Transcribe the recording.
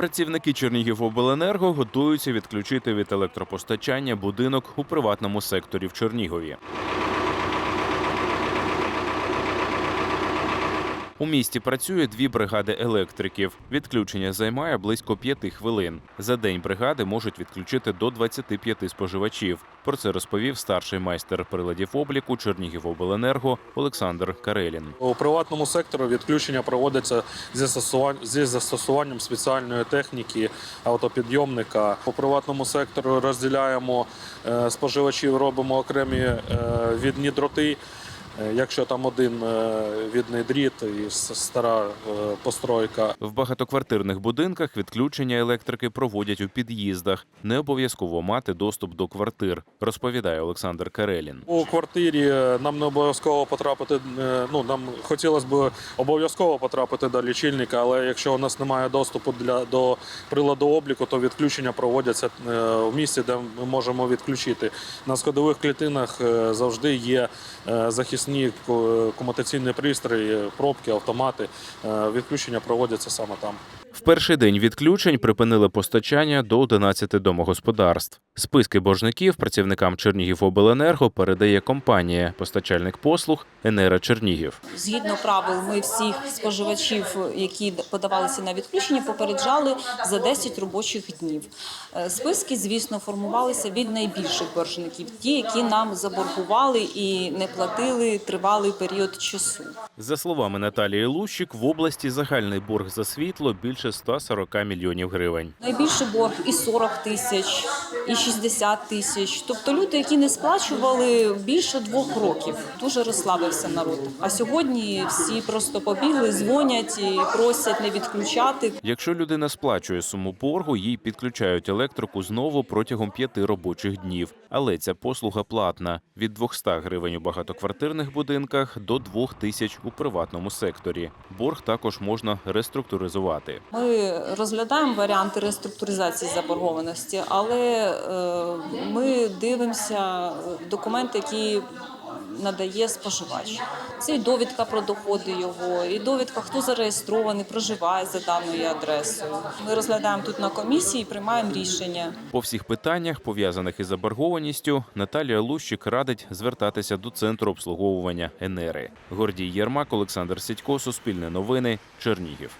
Працівники Чернігівобленерго готуються відключити від електропостачання будинок у приватному секторі в Чернігові. У місті працює дві бригади електриків. Відключення займає близько п'яти хвилин. За день бригади можуть відключити до 25 споживачів. Про це розповів старший майстер приладів обліку Чернігівобленерго Олександр Карелін. У приватному секторі відключення проводиться зі застосуванням спеціальної техніки автопідйомника. У приватному секторі розділяємо е, споживачів, робимо окремі е, відні дроти. Е, Якщо там один е, відний дріт і стара е, постройка, В багатоквартирних будинках відключення електрики проводять у під'їздах. Не обов'язково мати доступ до квартир, розповідає Олександр Карелін. У квартирі нам не обов'язково потрапити. Ну нам хотілося б обов'язково потрапити до лічильника, але якщо у нас немає доступу для до приладу обліку, то відключення проводяться в місці, де ми можемо відключити. На сходових клітинах завжди є захисні ко- комутаційні пристрої, пробки, автомати. Е, Відключення проводяться саме там. В перший день відключень припинили постачання до 11 домогосподарств. Списки боржників працівникам Чернігівобленерго передає компанія постачальник послуг Енера Чернігів. Згідно правил, ми всіх споживачів, які подавалися на відключення, попереджали за 10 робочих днів. Е, Списки, звісно, формувалися від найбільших боржників, ті, які нам заборгували і не платили тривалий період часу. За словами Наталії Лущик, в області загальний борг за світло більше 140 мільйонів гривень. Найбільший борг і 40 тисяч, і 60 тисяч. Тобто люди, які не сплачували більше двох років, дуже розслабився народ. А сьогодні всі просто побігли, дзвонять і просять не відключати. Якщо людина сплачує суму боргу, їй підключають електрику знову протягом п'яти робочих днів. Але ця послуга платна від 200 гривень у багатоквартирних будинках до 2000 у приватному секторі. Борг також можна реструктуризувати. Ми розглядаємо варіанти реструктуризації заборгованості, але е, ми дивимося документи, які надає споживач. Це і довідка про доходи його, і довідка, хто зареєстрований, проживає за даною адресою. Ми розглядаємо тут на комісії, і приймаємо рішення. По всіх питаннях, пов'язаних із заборгованістю, Наталія Лущик радить звертатися до центру обслуговування Енери. Гордій Єрмак, Олександр Сідько, Суспільне новини, Чернігів.